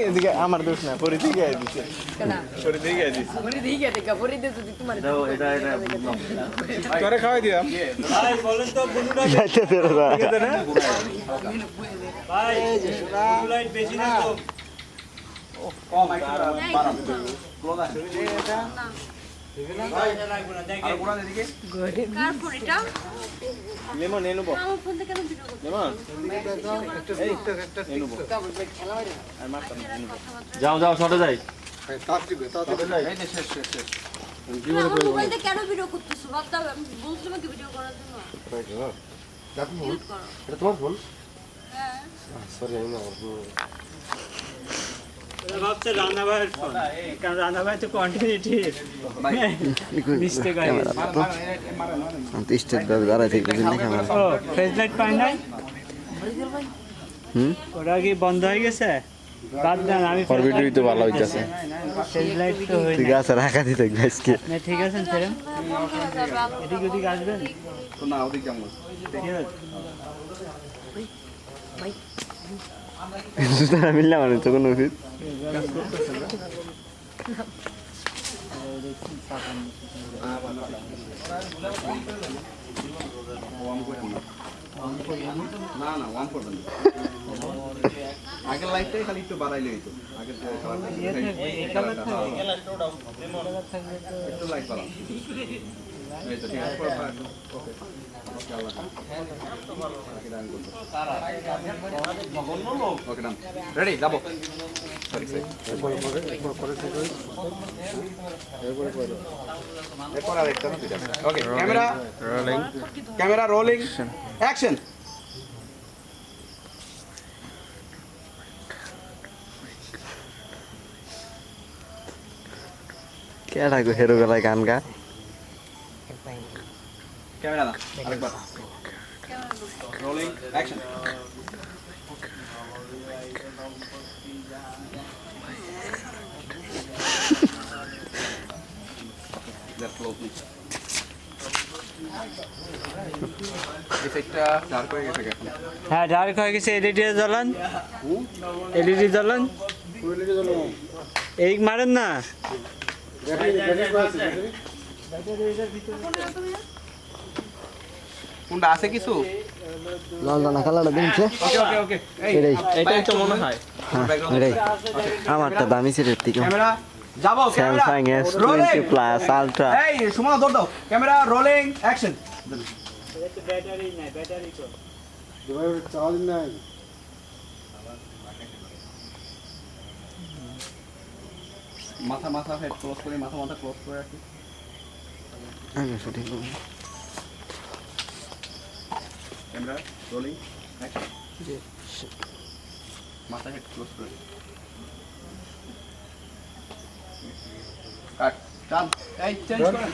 এদিকে আমার দোষ না পরে থেকে দিচ্ছে পরে থেকে দিচ্ছে পরে দিয়ে গেছে পরে দিয়ে যদি তোমার এটা এটা তোরে খাওয়াই দিলাম। ভাই বলেন তো বুনুরা যাইতে দেরো না। ভাই। বুনু লাইট বেশি না তো। কার খেলা বাইরে আর মারতাম না। যাও যাও শটে যাই কেন ভিডিও করতেছো ভাবতাম বলছিলাম কি ভিডিও করার জন্য। এটা তোমার হ্যাঁ সরি আমি না। ভাবছে রান্না ভাইয়ের ফোন। কারণ রান্না তো কন্টিনিউটি মিস্টেক হয়ে। গেছে স্টেট ভাবে দাঁড়ায় থেকে লেখা আমার ও ফেস লাইট পাই নাই? হুম? ওটা কি বন্ধ হয়ে গেছে? বাদ দেন আমি ভিডিওই তো ভালো হইতাছে। ফেস লাইট তো হই ঠিক আছে রাখা দিতে আজকে। না ঠিক আছে স্যার এদিক ওদিক আসবেন? না ওদিক যাব না। ঠিক আছে। মিললাম মানে তো কোনো উচিত না না ওয়ান করবেন। আগের লাইটটাই খালি একটু বাড়াইলে হইতো আগের। একটু লাইট বাড়াও এই তো ঠিক আছে পুরো ফাঁকা। ওকে ওকে আল্লাহ বাকি ডান করব। ওকে ডান রেডি যাব সরি সরি এরপর আর একটা না দুইটা okay camera rolling camera rolling action কেডা গো হেরো গলায় গান গা ক্যামেরা না আরেকবার রোলিং অ্যাকশন হয়ে হ্যাঁ ডার্ক হয়ে গেছে। এলইডি জ্বলান। এলইডি জ্বলান। এই মারেন না। কোনটা আছে কিছু? লাল দানা কালারটা দিনছে ওকে ওকে ওকে। এই এটাই। এটাই তো মনে হয়। এটাই। আমারটা দামি সেটের থেকে। ক্যামেরা যাব ক্যামেরা স্যামসাং প্লাস আলট্রা এই সুমন দৌড় দাও। ক্যামেরা রোলিং অ্যাকশন ব্যাটারি নাই ব্যাটারি তো মাথা মাথা হেড ক্লোজ করে মাথা মাথা ক্লোজ করে রাখি। সঠিক ক্যামেরা রোলিং মাথা হেড ক্লোজ করে কাট টান। এই চেঞ্জ করেন।